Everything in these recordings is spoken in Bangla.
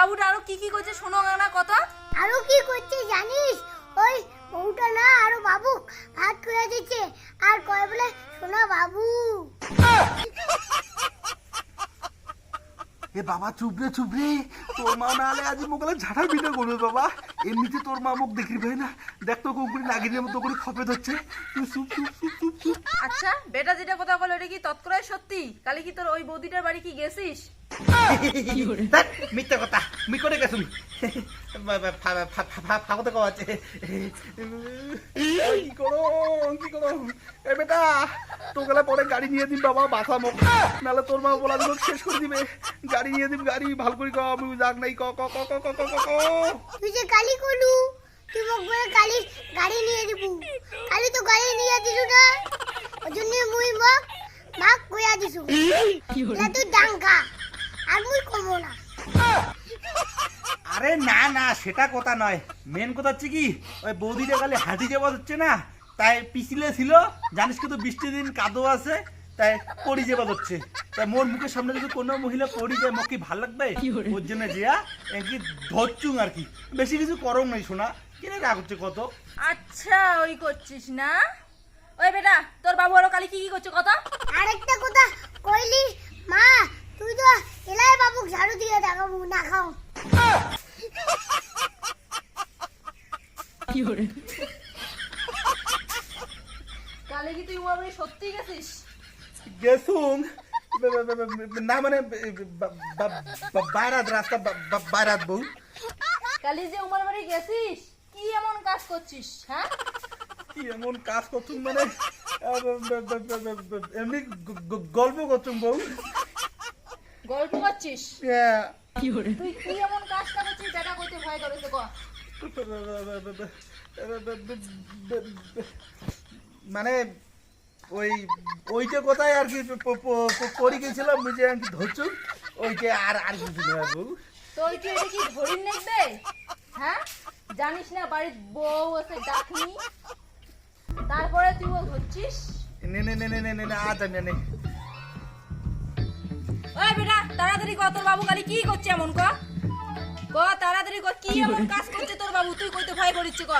কি কি করছে শোনো না কথা। আরও কি করছে জানিস? ওই বউটা না আরও বাবু ভাত করে দিচ্ছে। আর কয় বলে শোনা বাবু। এ বাবা চুপ রে চুপ রে। তোর মা না আলে আজ মোকালে ঝাঁটার ভিডিও করবে বাবা। এমনিতে তোর মা মুখ দেখি ভাই না? দেখ তো কুকুরি নাগিনের মতো করে খপে ধরছে। তুই চুপ চুপ চুপ চুপ চুপ। আচ্ছা বেটা যেটা কথা বলো এটা কি তৎকরাই সত্যি? কালি কি তোর ওই বৌদিটার বাড়ি কি গেছিস? মিথ্যা কথা। মি করে গেছো ফাঁকতে কওয়া আছে। কি করো কি করো এ বেটা তোকেলা পরে গাড়ি নিয়ে দিন বাবা বাসা মুখ নাহলে তোর মা বলা দিল শেষ করে দিবে। গাড়ি নিয়ে দিন গাড়ি ভালো করে কও আমি যাক নাই ক ক ক ক ক ক ক। তুই যে গালি করলু তুই মোক বলে গালি গাড়ি নিয়ে দিব। কালি তো গাড়ি নিয়ে দিলু না। ওজন্য মুই মোক মাক কইয়া দিছু। তুই ডাঙ্কা আরে না না সেটা কথা নয়। মেন কথা হচ্ছে কি ওই বৌদিটা খালি হাঁটি যাওয়া হচ্ছে না তাই পিছলে ছিল জানিস কিন্তু বৃষ্টির দিন কাদো আছে তাই পড়ি যাওয়া হচ্ছে। তাই মোর মুখের সামনে যদি কোনো মহিলা পড়ি যায় মোক কি ভালো লাগবে? ওর জন্য জিয়া কি ধরছুং আর কি। বেশি কিছু করং নাই শোনা কিনে রাগ হচ্ছে কত? আচ্ছা ওই করছিস না? ওই বেটা তোর বাবু আরও কালি কি কি করছে কথা আরেকটা কথা কইলি মা তুই তো এলাই বাবুক ঝাড়ু দিয়ে দেখাবো না খাও কালি কি তুই উমার সত্যি গেছিস গেছুং না মানে বাইরাত রাস্তা বাইরাত বউ কালি যে উমার বাড়ি গেছিস কি এমন কাজ করছিস হ্যাঁ কি এমন কাজ করছুন মানে এমনি গল্প করছুন বউ গল্প করছিস হ্যাঁ। তুই কি এমন কাজটা করছিস যেটা করতে ভয় করেছে ক মানে ওই ওইটা কোথায় আর কি পড়ে গেছিলাম বুঝে কি ধরছু ওইটা আর আর কিছু নয় বউ এটা কি হরিণ নেকবে হ্যাঁ? জানিস না বাড়ির বউ আছে ডাকনি। তারপরে তুই ও ধরছিস? নে নে নে নে নে নে নে আজ আমি নে। ওই বেটা তাড়াতাড়ি ক তোর বাবু কালি কি করছে এমন ক ক তাড়াতাড়ি ক কি এমন কাজ করছে বাবু তুই কইতে ভয় করিস ক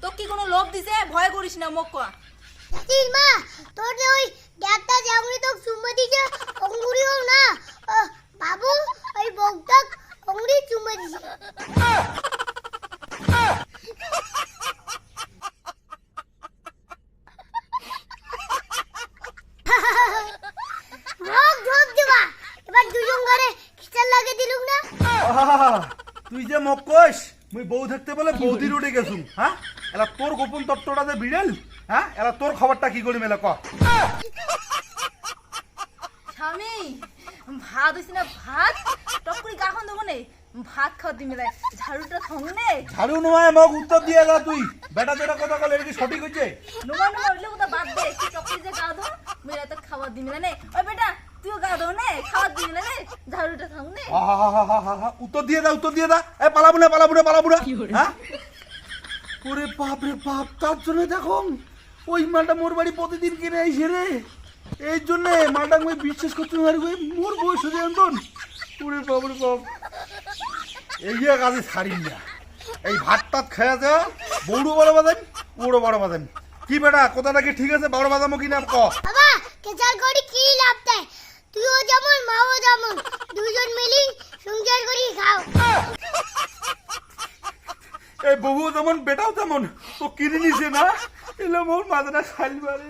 তোর কি কোনো লোভ দিছে? ভয় করিস না মোক ক। মা তোর যে ওই ডাক্তার যেমনি তো চুম্মা দিছে অঙ্গুরিও না। বাবু ওই বউটা অঙ্গুরি চুম্মা দিছে। রোগ ঢোক দিবা। এবার দুজন ঘরে খিচার লাগে দিলুম না। আহা, তুই যে মোক কইস মুই বউ থাকতে বলে বৌদি রুটে গেছুম হ্যাঁ এলা তোর গোপন তত্ত্বটা যে বিড়েল হ্যাঁ এলা তোর খবরটা কি করি মেলা ক। স্বামী ভাত হইছে না ভাত? টক করে গাখন দেবো নে ভাত খাওয়া দিমি লাই ঝাড়ুটা থং নে। ঝাড়ু নয় মোক উত্তর দিয়ে যা তুই। বেটা যেটা কথা এটা কি সঠিক হচ্ছে নোমা নোমা উঠলে কোথা বাদ দে। টক করে যে গা ধো মেয়েরা তো খাবার দিমি নে। ওই বেটা উত্তর দিয়ে দা উত্তর দিয়ে দা। এ পালাবো না পালাবো না পালাবো না। হ্যাঁ? ওরে বাপ রে বাপ তার জন্য দেখো ওই মালটা মোর বাড়ি প্রতিদিন কিনে আইসে রে। এই জন্য মালটা আমি বিশ্বাস করতে পারি ওই মোর বয়স হয়ে ওরে বাপ রে বাপ। এই যে কাজে ছাড়ি না। এই ভাত টাত খেয়ে যা বৌড়ো বড় বাজান বড় বাজান কি বেটা কথাটা কি ঠিক আছে? বড় বাজামো কি না ক। বাবা কেচার করি কি লাভ দেয়? তুইও যেমন, মাও যেমন। দুজন মিলি সংসার করি খাও। এই বউ যেমন, বেটাও তেমন। তো কিনে নিছে না? এলে মোর মাথাটা খাইল মারে।